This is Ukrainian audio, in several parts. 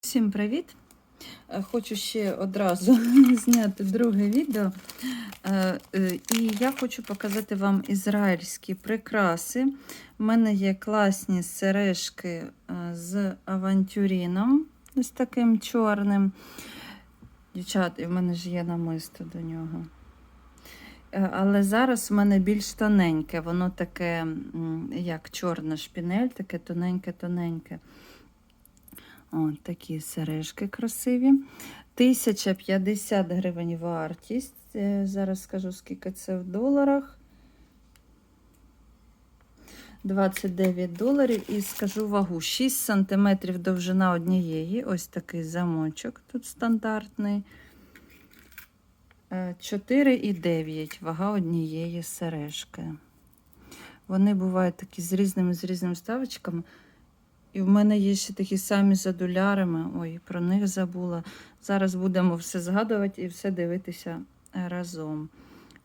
Всім привіт! Е, Хочу ще одразу зняти друге відео. Е, е, І я хочу показати вам ізраїльські прикраси. У мене є класні сережки з авантюріном, ось таким чорним. Дівчат, і в мене ж є намисто до нього. Але зараз в мене більш тоненьке, воно таке, як чорна шпінель, таке тоненьке-тоненьке. О, такі сережки красиві. 1050 гривень вартість. Е, Зараз скажу, скільки це в доларах. 29 доларів і скажу вагу. 6 см довжина однієї. Ось такий замочок тут стандартний. Е, 4,9 вага однієї сережки. Вони бувають такі з різними з різними ставочками. І в мене є ще такі самі з адулярами. Ой, про них забула. Зараз будемо все згадувати і все дивитися разом.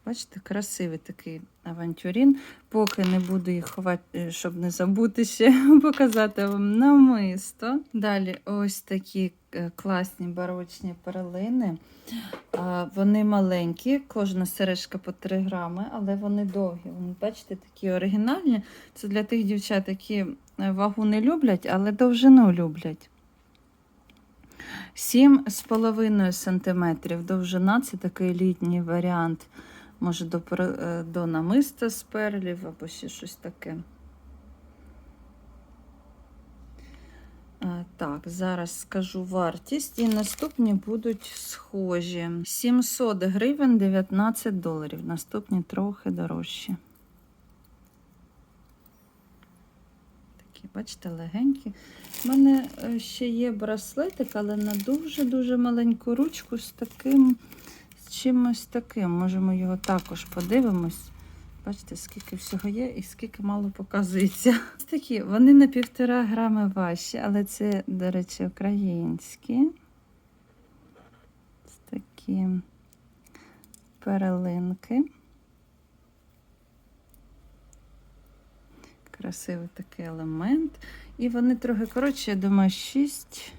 Бачите, красивий такий авантюрін. Поки не буду їх ховати, е, щоб не забути ще показати вам намисто. Далі ось такі е, класні барочні перлини. Вони маленькі, кожна сережка по 3 грами, але вони довгі. Вони, бачите, такі оригінальні. Це для тих дівчат, які вагу не люблять, але довжину люблять. 7,5 см довжина це такий літній варіант. Може, до, е, до намиста з перлів або ще щось таке. Е, Так, зараз скажу вартість, і наступні будуть схожі. 700 гривень 19 доларів. Наступні трохи дорожчі. Такі, бачите, легенькі. У мене е, ще є браслетик, але на дуже-дуже маленьку ручку з таким, з чимось таким. Можемо його також подивимось. Бачите, скільки всього є і скільки мало показується. Ось такі, вони на півтора грами важчі, але це, до речі, українські. Ось такі перелинки. Красивий такий елемент. І вони трохи коротше, я думаю, 6,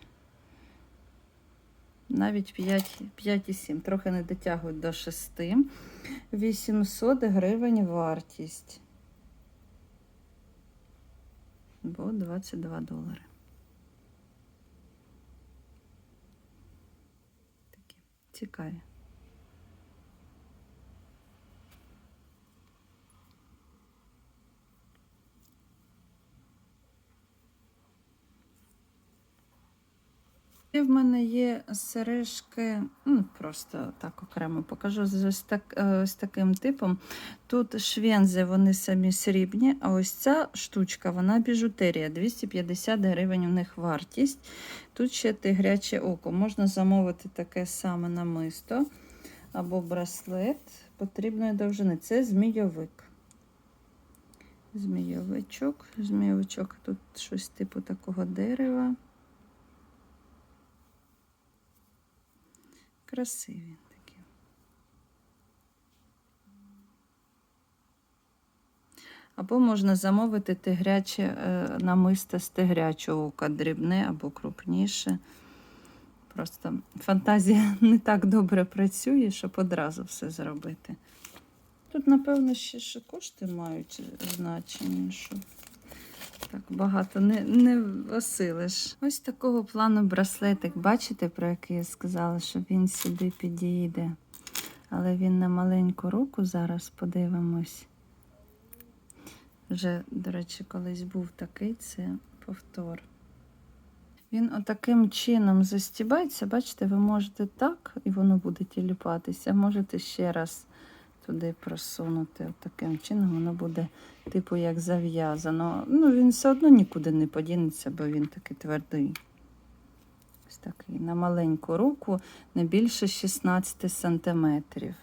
навіть 5, 5,7. Трохи не дотягують до 6. 800 гривень вартість. Бо 22 долари. Такі цікаві. І в мене є сережки, ну просто так окремо покажу з ось, так, е, ось таким типом. Тут швензи, вони самі срібні, а ось ця штучка, вона біжутерія, 250 гривень у них вартість. Тут ще тигряче око. Можна замовити таке саме намисто або браслет потрібної довжини. Це змійовик. Змійовичок, змійовичок, тут щось типу такого дерева. Красиві такі. Або можна замовити тигряче е, намисто з тигрячого ока, дрібне або крупніше. Просто фантазія не так добре працює, щоб одразу все зробити. Тут, напевно, ще, ще кошти мають значення, що так багато не, не осилиш. Ось такого плану браслетик, бачите, про який я сказала, що він сюди підійде. Але він на маленьку руку зараз подивимось. Вже, до речі, колись був такий, це повтор. Він отаким чином застібається, бачите, ви можете так, і воно буде тіліпатися, можете ще раз туди просунути. От таким чином воно буде, типу, як зав'язано. Ну, він все одно нікуди не подінеться, бо він такий твердий. Ось такий на маленьку руку, не більше 16 сантиметрів.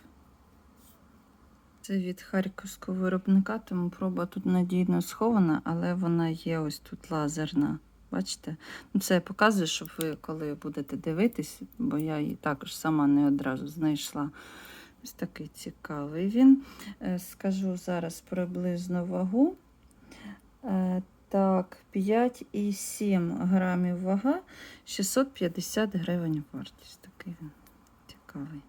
Це від харківського виробника, тому проба тут надійно схована, але вона є ось тут лазерна. Бачите? Ну, Це я показую, щоб ви, коли будете дивитись, бо я її також сама не одразу знайшла. Ось такий цікавий він. Е, Скажу зараз приблизно вагу. Е, Так, 5,7 грамів вага, 650 гривень вартість. Такий він цікавий.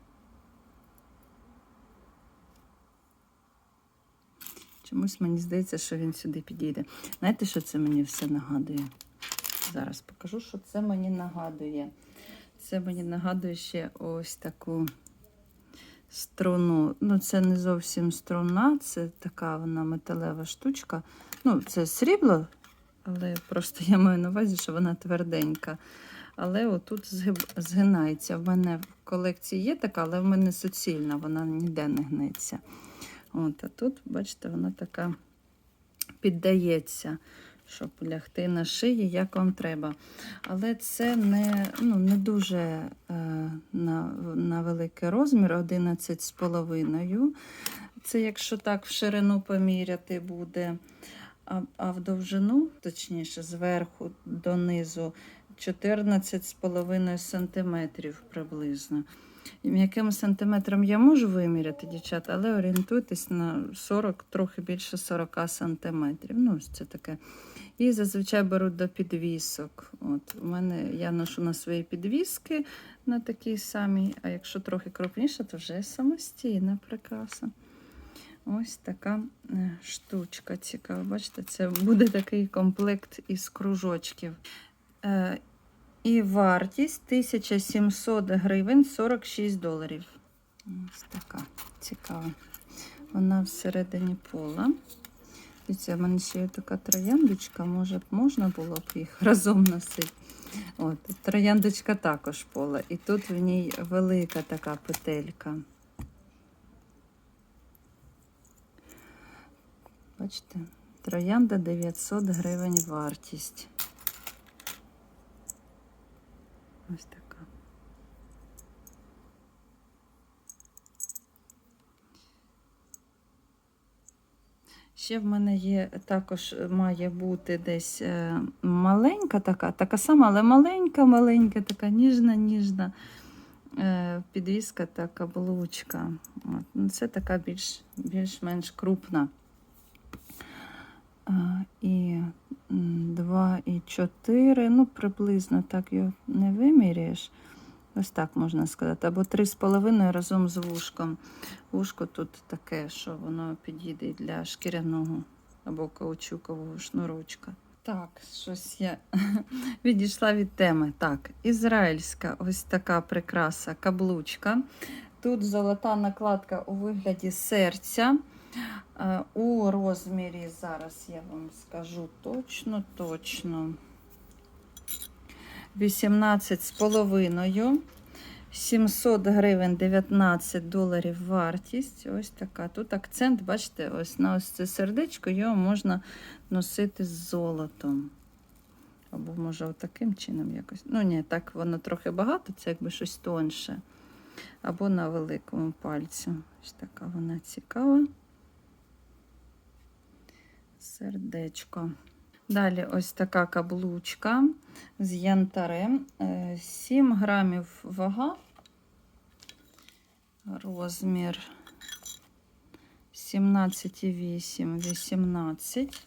Чомусь мені здається, що він сюди підійде. Знаєте, що це мені все нагадує? Зараз покажу, що це мені нагадує. Це мені нагадує ще ось таку струну. Ну, це не зовсім струна, це така вона металева штучка. Ну, це срібло, але просто я маю на увазі, що вона тверденька. Але отут згинається. В мене в колекції є така, але в мене суцільна, вона ніде не гнеться. От, а тут, бачите, вона така піддається, щоб лягти на шиї, як вам треба. Але це не, ну, не дуже е, на, на великий розмір, 11,5. Це якщо так в ширину поміряти буде. А, а в довжину, точніше, зверху донизу 14,5 см приблизно. І М'яким сантиметром я можу виміряти, дівчата, але орієнтуйтесь на 40, трохи більше 40 сантиметрів. Ну, це таке. І зазвичай беруть до підвісок. От, у мене я ношу на свої підвіски на такій самій, а якщо трохи крупніше, то вже самостійна прикраса. Ось така е, штучка цікава. Бачите, це буде такий комплект із кружочків. Е, і вартість 1700 гривень 46 доларів. Ось така цікава. Вона всередині пола. Дивіться, в мене ще є така трояндочка, може б можна було б їх разом носити. От, Трояндочка також пола. І тут в ній велика така петелька. Бачите, троянда 900 гривень вартість. Ось така. Ще в мене є також має бути десь е, маленька така, така сама, але маленька, маленька, така ніжна, ніжна е, підвіска та каблучка. От. Ну, Це така більш, більш-менш крупна. І 2 і 4, ну, приблизно так його не виміряєш. Ось так можна сказати. Або 3,5 разом з вушком. Вушко тут таке, що воно підійде для шкіряного або каучукового шнурочка. Так, щось я відійшла від теми. Так, ізраїльська ось така прикраса каблучка. Тут золота накладка у вигляді серця. Е, У розмірі, зараз я вам скажу точно, точно. 18 з половиною. 700 гривень 19 доларів вартість. Ось така. Тут акцент, бачите, ось на ось це сердечко, його можна носити з золотом. Або, може, отаким чином якось. Ну, ні, так воно трохи багато, це якби щось тонше. Або на великому пальці. Ось така вона цікава сердечко. Далі ось така каблучка з янтарем. 7 грамів вага, розмір 17,8, 18.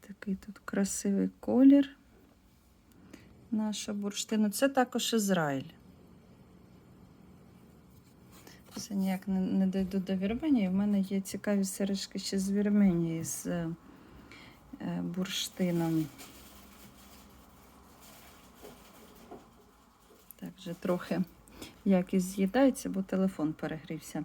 Такий тут красивий колір наша бурштина. Це також Ізраїль. Все ніяк не, дойду до Вірменії. В мене є цікаві сережки ще з Вірменії з е, бурштином. Так, вже трохи якість з'їдається, бо телефон перегрівся.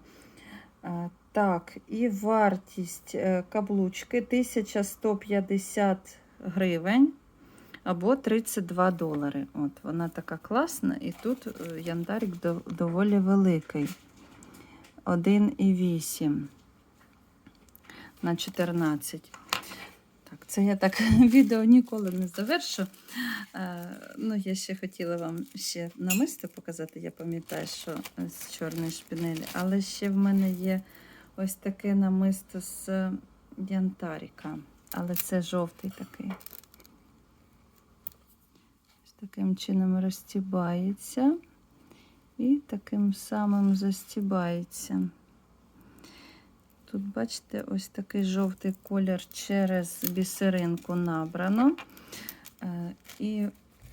Так, і вартість е, каблучки 1150 гривень або 32 долари. От, Вона така класна, і тут е, яндарик доволі великий. 1,8 на 14. Так, це я так відео ніколи не завершу. Е, ну, Я ще хотіла вам ще намисто показати. Я пам'ятаю, що з чорної шпінелі, але ще в мене є ось таке намисто з янтаріка. Але це жовтий такий. Ось таким чином розтібається і таким самим застібається. Тут, бачите, ось такий жовтий колір через бісеринку набрано. Е, І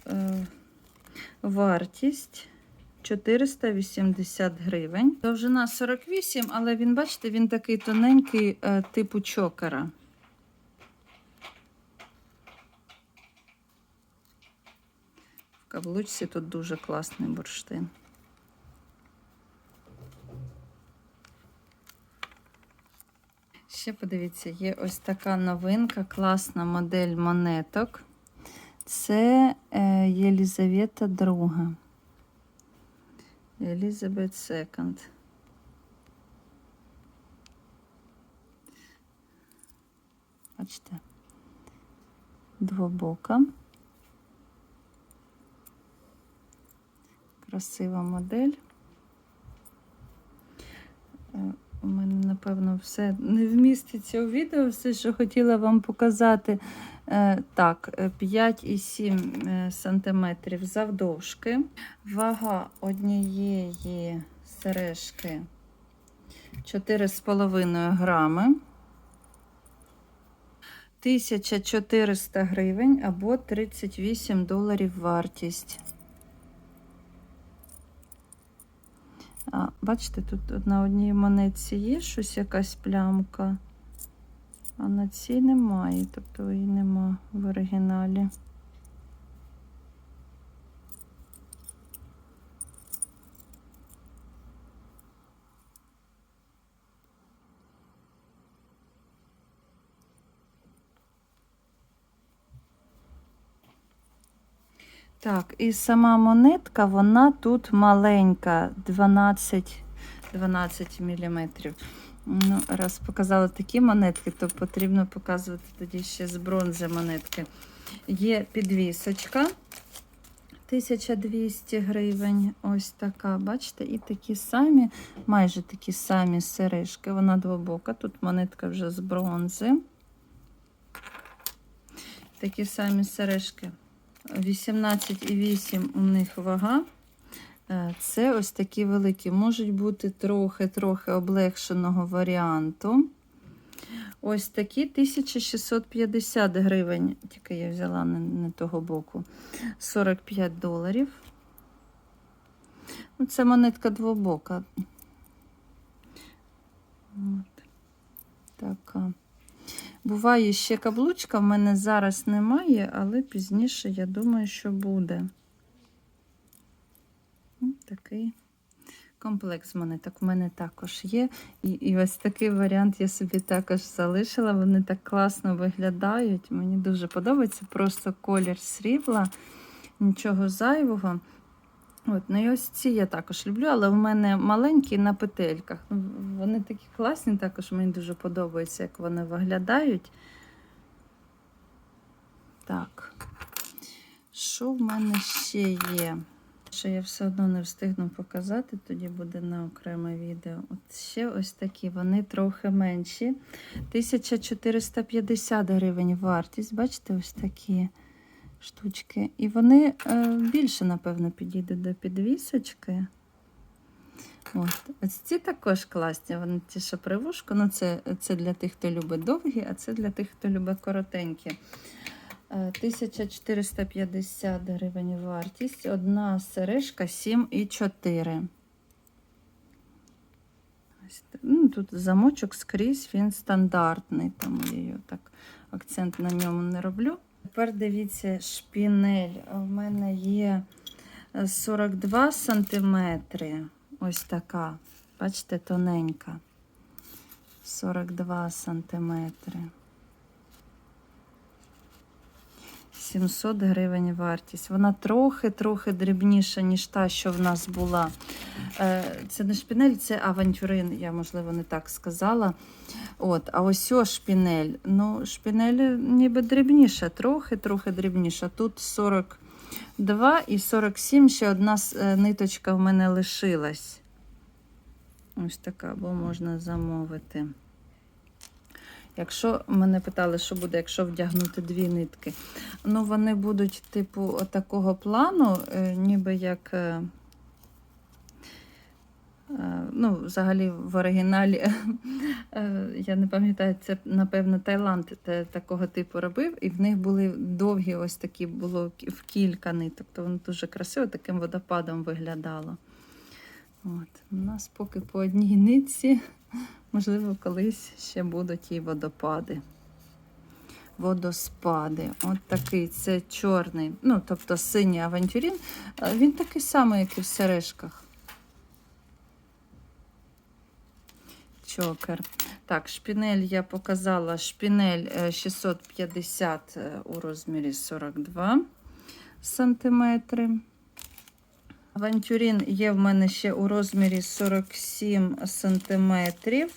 е, вартість 480 гривень. Довжина 48, але він, бачите, він такий тоненький, е, типу чокера. В каблучці тут дуже класний бурштин. Ще подивіться, є ось така новинка, класна модель монеток. Це е, Єлізавета II. Елізабет II. Бачите, двобока. Красива модель. Е, У мене, напевно, все не вміститься у відео. Все, що хотіла вам показати. Е, Так, е, 5,7 см завдовжки. Вага однієї сережки 4,5 грами. 1400 гривень або 38 доларів вартість. А, бачите, тут на одній монетці є щось, якась плямка, а на цій немає, тобто її нема в оригіналі. Так, і сама монетка, вона тут маленька, 12, 12 мм. Ну, раз показала такі монетки, то потрібно показувати тоді ще з бронзи монетки. Є підвісочка 1200 гривень. Ось така, бачите, і такі самі, майже такі самі сережки. Вона двобока. Тут монетка вже з бронзи. Такі самі сережки. 18,8 у них вага. Е, Це ось такі великі. Можуть бути трохи-трохи облегшеного варіанту. Ось такі 1650 гривень. Тільки я взяла не, не того боку. 45 доларів. Ну, Це монетка двобока. От. Така. Буває ще каблучка, в мене зараз немає, але пізніше, я думаю, що буде. Ось Такий комплекс монеток в мене також є. І, і ось такий варіант я собі також залишила. Вони так класно виглядають. Мені дуже подобається. Просто колір срібла, нічого зайвого. От, ну і ось ці я також люблю, але в мене маленькі на петельках. Ну, Вони такі класні, також мені дуже подобається, як вони виглядають. Так, що в мене ще є? Що я все одно не встигну показати, тоді буде на окреме відео. От ще ось такі, вони трохи менші. 1450 гривень вартість. Бачите, ось такі штучки. І вони е, більше, напевно, підійдуть до підвісочки. От. Ось ці також класні. Вони ті, що при вушку. Ну, це, це для тих, хто любить довгі, а це для тих, хто любить коротенькі. Е, 1450 гривень вартість. Одна сережка 7,4. Ну, тут замочок скрізь, він стандартний, тому я так акцент на ньому не роблю. Тепер дивіться, шпінель. У мене є 42 сантиметри. Ось така. Бачите, тоненька. 42 сантиметри. 700 гривень вартість. Вона трохи-трохи дрібніша, ніж та, що в нас була. Е, Це не шпінель, це авантюрин, я, можливо, не так сказала. От, А ось о шпінель. Ну, шпінель ніби дрібніша, трохи-трохи дрібніша. Тут 42 і 47, ще одна е, ниточка в мене лишилась. Ось така, бо можна замовити. Якщо мене питали, що буде, якщо вдягнути дві нитки, ну вони будуть, типу, такого плану, е, ніби як е, Е, Ну, взагалі, в оригіналі, я не пам'ятаю, це, напевно, Таїланд такого типу робив, і в них були довгі, ось такі було в кілька ниток. То воно дуже красиво таким водопадом виглядало. От. У нас поки по одній нитці, можливо, колись ще будуть і водопади. Водоспади. От такий це чорний, ну, тобто синій авантюрін. Е, Він такий самий, як і в сережках. Чокер. Так, шпінель я показала. Шпінель е, 650 е, у розмірі 42 сантиметри. Авантюрін є в мене ще у розмірі 47 сантиметрів.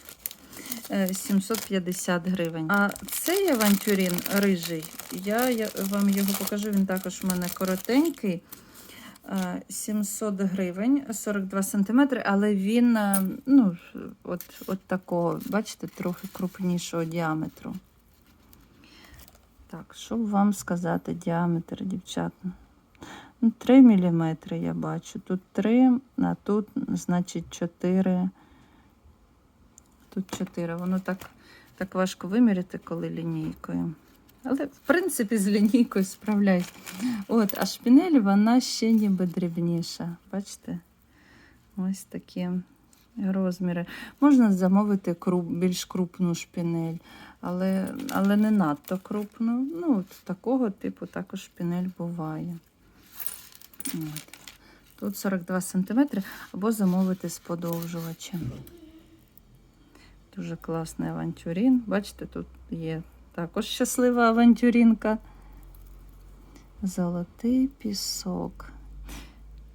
е, 750 гривень. А цей авантюрін рижий, я, вам його покажу, він також у мене коротенький. е, 700 гривень, 42 сантиметри, але він е, ну, от, от такого, бачите, трохи крупнішого діаметру. Так, що б вам сказати діаметр, дівчата? Ну, 3 мм я бачу. Тут 3, а тут, значить, 4. Тут 4. Воно так, так важко виміряти, коли лінійкою. Але, в принципі, з лінійкою справляюсь. От, а шпінель вона ще ніби дрібніша. Бачите? Ось такі розміри. Можна замовити круп, більш крупну шпінель, але, але не надто крупну. Ну, от такого типу також шпінель буває. От. Тут 42 см, або замовити з подовжувачем. Дуже класний авантюрін. Бачите, тут є також щаслива авантюрінка. Золотий пісок.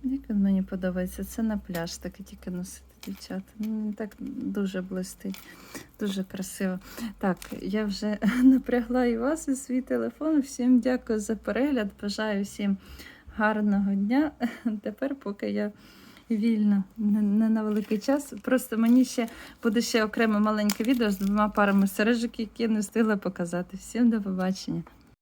Як він мені подобається, це на пляж таке тільки носити, дівчата. Ну, так дуже блистить, дуже красиво. Так, я вже напрягла і вас, і свій телефон. Всім дякую за перегляд. Бажаю всім гарного дня. Тепер, поки я вільна, не, на великий час. Просто мені ще буде ще окреме маленьке відео з двома парами сережок, які я не встигла показати. Всім до побачення.